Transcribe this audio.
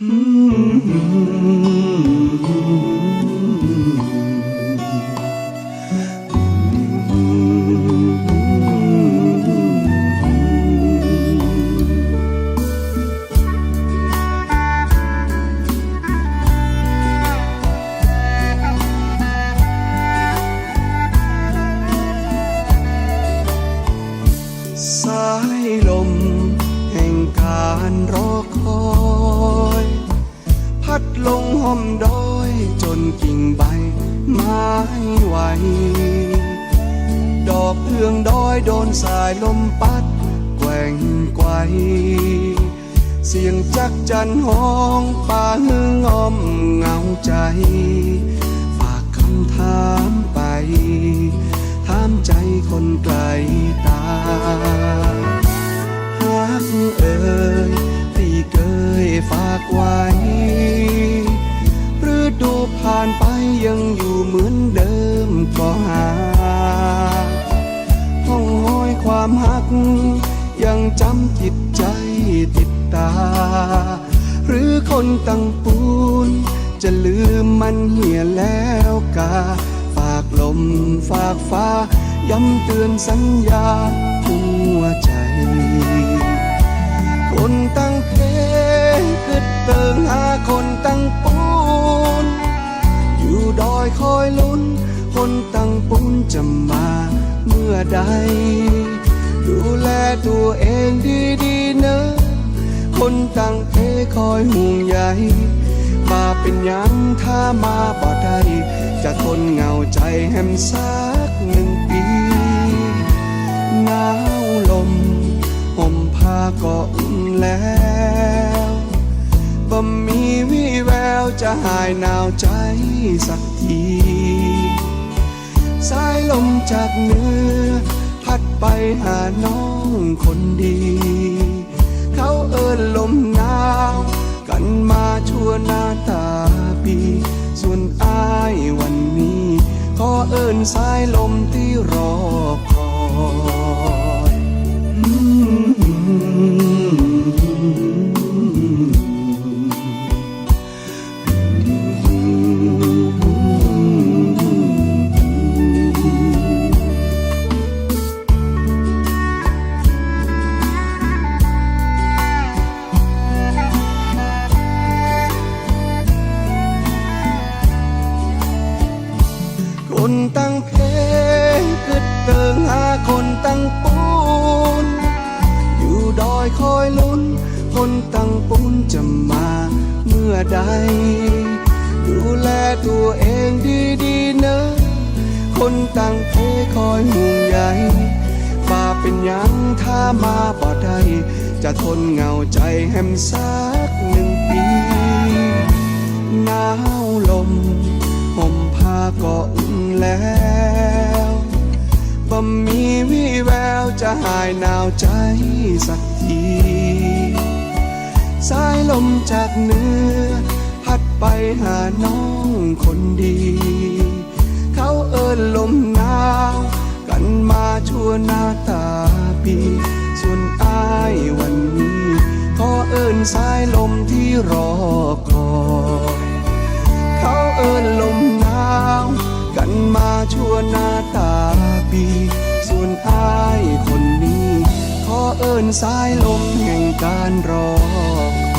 ส อมดอยจนกิ่งใบไม้ไหว ดอกเอื้องดอยโดนสายลมปัดแกว่งไกวเสียงจักจันห้องป่าหืองอมเหงาใจ ยังอยู่เหมือนเดิมก็หาห้องห้อยความหัก ยังจำจิตใจติดตา หรือคนตั้งปูน จะลืมมันเหี่ยแล้วกา ฝากลมฝากฟ้า ย้ำเตือนสัญญาหัวใจ อยคอยลุ้น คนตั้งปุ้นจะมาเมื่อใด ดูแลตัวเองดีๆเนอะคนตั้งเพคอยห่วงใยมาเป็นยังถ้ามาบ่ได้จะทนเหงาใจแฮมสักหนึ่งปีหนาวลมห่มผ้าก็อุ่นแล้วบ่มี จะหายหนาวใจสักที สายลมจากเหนือ พัดไปหาน้องคนดี เขาเอินลมหนาว กันมาชั่วหน้าตาปี ส่วนอายวันนี้ ขอเอินสายลมที่รอค คนตั้งเพกึดเติงหาคนตั้งปูน อยู่ดอยคอยลุ้น คนตั้งปูนจะมาเมื่อใด ดูแลตัวเองดีๆเนอะคนตั้งเพคอยห่วงใยมาเป็นยังถ้ามาบ่ได้จะทนเงาใจแฮมสักหนึ่งปีหนาวลมห่มผ้าก็อุ่น แล้วบ่มีวี่แววจะหายหนาวใจสักที สายลมจากเหนือพัดไปหาน้องคนดี เขาเอินลมหนาวกันมาชั่วหน้าตาปี ส่วนอายวันนี้ขอเอินสายลมที่รอคอย เขาเอินลมันมาชั่วหน้าตาปี ส่วนอายคนนี้ ขอเอินสายลมแห่งการรอค